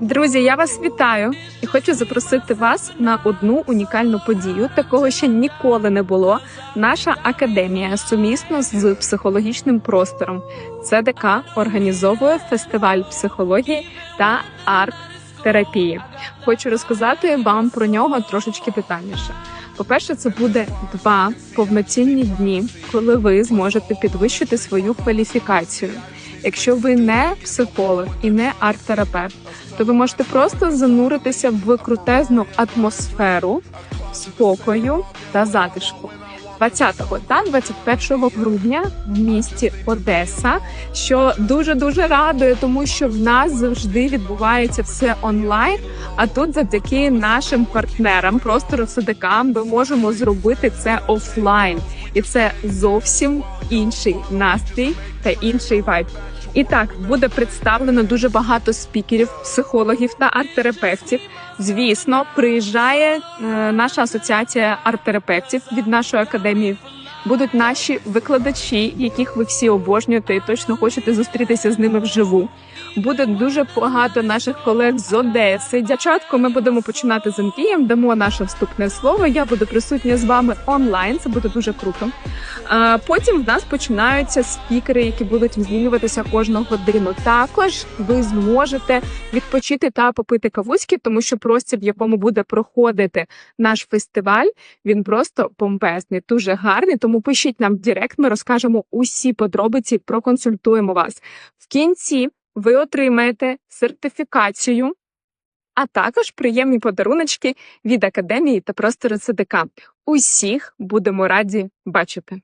Друзі, я вас вітаю і хочу запросити вас на одну унікальну подію. Такого ще ніколи не було. Наша академія сумісно з психологічним простором ЦДК організовує фестиваль психології та арт-терапії. Хочу розказати вам про нього трошечки детальніше. По-перше, це буде два повноцінні дні, коли ви зможете підвищити свою кваліфікацію. Якщо ви не психолог і не арт-терапевт, то ви можете просто зануритися в крутезну атмосферу спокою та затишку. 20 та 21 грудня в місті Одеса, що дуже дуже радує, тому що в нас завжди відбувається все онлайн. А тут, завдяки нашим партнерам, просто СДК, ми можемо зробити це офлайн, і це зовсім інший настрій та інший вайб. І так буде представлено дуже багато спікерів, психологів та арт-терапевтів. Звісно, приїжджає е, наша асоціація арт-терапевтів від нашої академії. Будуть наші викладачі, яких ви всі обожнюєте і точно хочете зустрітися з ними вживу. Буде дуже багато наших колег з Одеси. Дівчатко, ми будемо починати з Андрієм. Дамо наше вступне слово. Я буду присутня з вами онлайн. Це буде дуже круто. Потім в нас починаються спікери, які будуть змінюватися кожну годину. Також ви зможете відпочити та попити кавуськи, тому що простір, в якому буде проходити наш фестиваль, він просто помпезний, дуже гарний. Тому пишіть нам в Директ, ми розкажемо усі подробиці, проконсультуємо вас. В кінці ви отримаєте сертифікацію. А також приємні подаруночки від академії та простору ЦДК. Усіх будемо раді бачити.